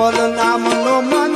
પર નામનો મન